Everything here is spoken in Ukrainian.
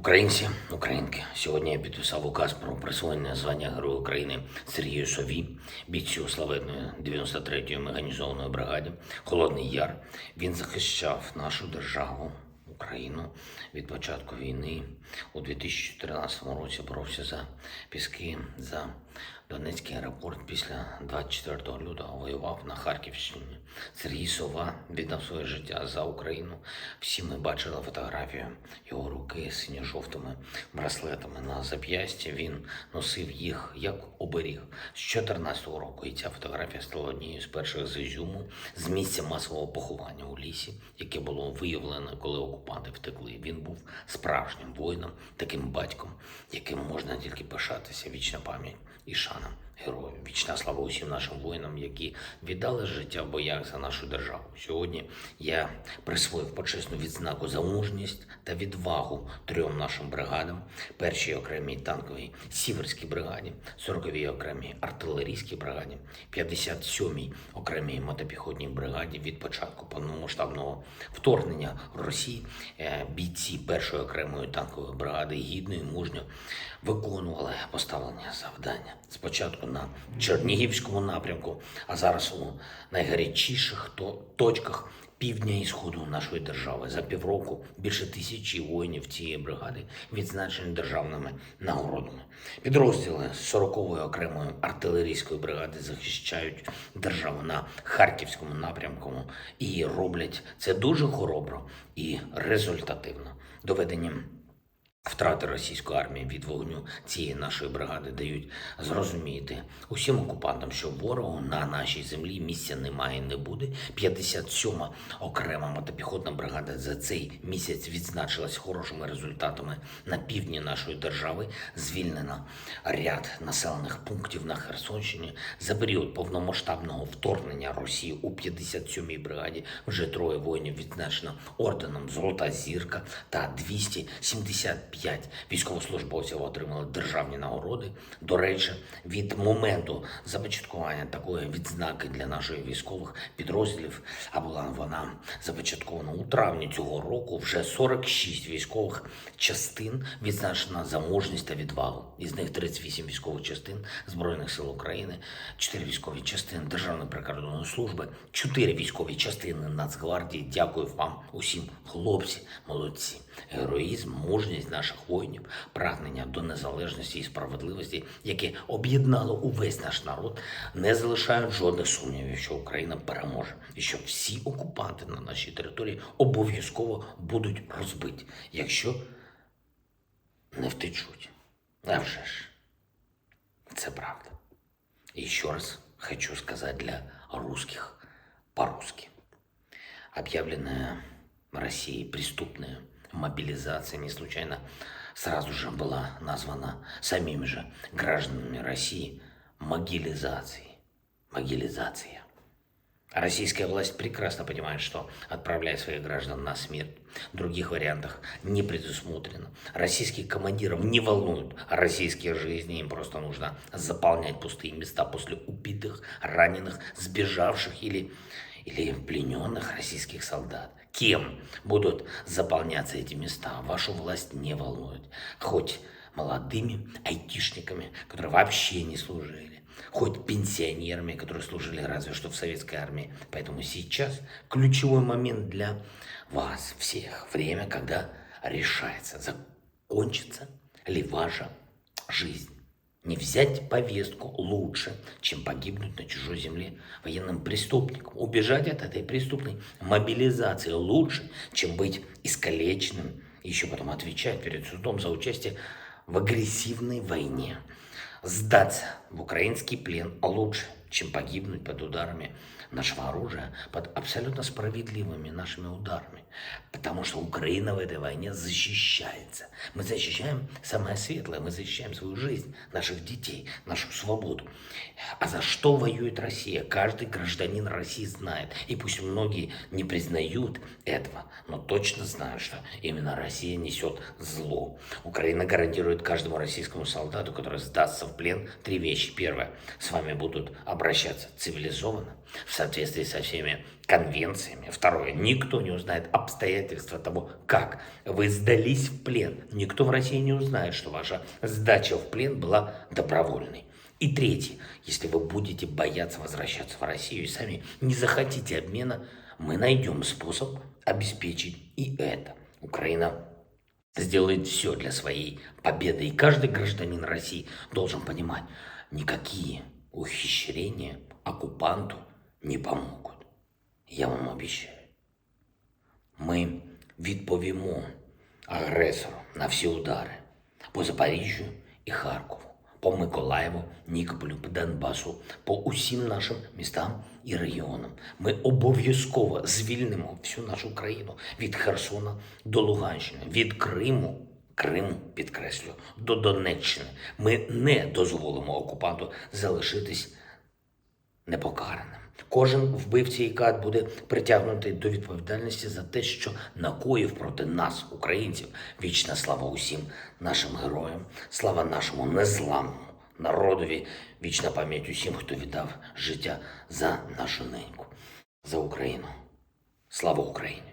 Українці, українки, сьогодні я підписав указ про присвоєння звання Героя України Сергію Сові, бійцю славетної 93-ї механізованої бригади Холодний Яр. Він захищав нашу державу, Україну від початку війни. У 2014 році боровся за піски за Донецький аеропорт. Після 24 лютого воював на Харківщині. Сергій Сова віддав своє життя за Україну. Всі ми бачили фотографію його руки з синьо-жовтими браслетами на зап'ясті. Він носив їх як оберіг з 14 року. І ця фотографія стала однією з перших з Ізюму з місця масового поховання у лісі, яке було виявлено, коли окупанти втекли. Він був справжнім воїном, таким батьком, яким можна тільки пишатися. Вічна пам'ять і шана героїв. Вічна слава усім нашим воїнам, які віддали життя в боях за нашу державу. Сьогодні я присвоїв почесну відзнаку за мужність та відвагу трьом нашим бригадам: першій окремій танковій сіверській бригаді, 40-й окремій артилерійській бригаді, 57-й окремій мотопіхотній бригаді від початку повномасштабного вторгнення Росії. е, Бійці першої окремої танкової бригади гідно і мужньо виконували поставлені завдання. Спочатку на Чернігівському напрямку, а зараз у найгарячіших то- точках півдня і сходу нашої держави. За півроку більше тисячі воїнів цієї бригади відзначені державними нагородами. Підрозділи 40-ї окремої артилерійської бригади захищають державу на харківському напрямку і роблять це дуже хоробро і результативно. Доведенням Втрати російської армії від вогню цієї нашої бригади дають зрозуміти усім окупантам, що ворогу на нашій землі місця немає і не буде. 57-ма окрема мотопіхотна бригада за цей місяць відзначилась хорошими результатами на півдні нашої держави. Звільнено ряд населених пунктів на Херсонщині. За період повномасштабного вторгнення Росії у 57-й бригаді вже троє воїнів відзначено орденом Золота зірка та 275 військовослужбовців отримали державні нагороди. До речі, від моменту започаткування такої відзнаки для наших військових підрозділів, а була вона започаткована у травні цього року. Вже 46 військових частин відзначено за мужність та відвагу. Із них 38 військових частин Збройних сил України, 4 військові частини Державної прикордонної служби, 4 військові частини Нацгвардії. Дякую вам усім, хлопці, молодці. Героїзм, мужність наших воїнів, прагнення до незалежності і справедливості, яке об'єднало увесь наш народ, не залишають жодних сумнівів, що Україна переможе, і що всі окупанти на нашій території обов'язково будуть розбиті, якщо не втечуть. А вже ж, це правда. И еще раз хочу сказать для русских по-русски. Объявленная Россией преступная мобилизация не случайно сразу же была названа самими же гражданами России могилизацией. Могилизация. Российская власть прекрасно понимает, что отправляя своих граждан на смерть, других вариантах не предусмотрено. Российских командиров не волнуют российские жизни, им просто нужно заполнять пустые места после убитых, раненых, сбежавших или, или плененных российских солдат. Кем будут заполняться эти места, вашу власть не волнует. Хоть молодыми айтишниками, которые вообще не служили, хоть пенсионерами, которые служили разве что в советской армии. Поэтому сейчас ключевой момент для вас всех. Время, когда решается, закончится ли ваша жизнь. Не взять повестку лучше, чем погибнуть на чужой земле военным преступником. Убежать от этой преступной мобилизации лучше, чем быть искалеченным и еще потом отвечать перед судом за участие в агрессивной войне. Сдаться в украинский плен лучше, чем погибнуть под ударами нашего оружия, под абсолютно справедливыми нашими ударами. Потому что Украина в этой войне защищается. Мы защищаем самое светлое, мы защищаем свою жизнь, наших детей, нашу свободу. А за что воюет Россия? Каждый гражданин России знает. И пусть многие не признают этого, но точно знают, что именно Россия несет зло. Украина гарантирует каждому российскому солдату, который сдастся в плен, три вещи. Первое. С вами будут обращаться обращаться цивилизованно, в соответствии со всеми конвенциями. Второе, никто не узнает обстоятельства того, как вы сдались в плен. Никто в России не узнает, что ваша сдача в плен была добровольной. И третье, если вы будете бояться возвращаться в Россию и сами не захотите обмена, мы найдем способ обеспечить и это. Украина сделает все для своей победы. И каждый гражданин России должен понимать, никакие ухищрения оккупанту не помогут. Я вам обіцяю. Ми відповімо агресору на всі удари по Запоріжжю і Харкову, по Миколаєву, Нікополю, по Донбасу, по усім нашим містам і регіонам. Ми обов'язково звільнимо всю нашу країну від Херсона до Луганщини, від Криму. Криму, підкреслю, до Донеччини. Ми не дозволимо окупанту залишитись непокараним. Кожен вбивця і кат буде притягнутий до відповідальності за те, що накоїв проти нас, українців. Вічна слава усім нашим героям, слава нашому незламному народові, вічна пам'ять усім, хто віддав життя за нашу неньку, за Україну. Слава Україні!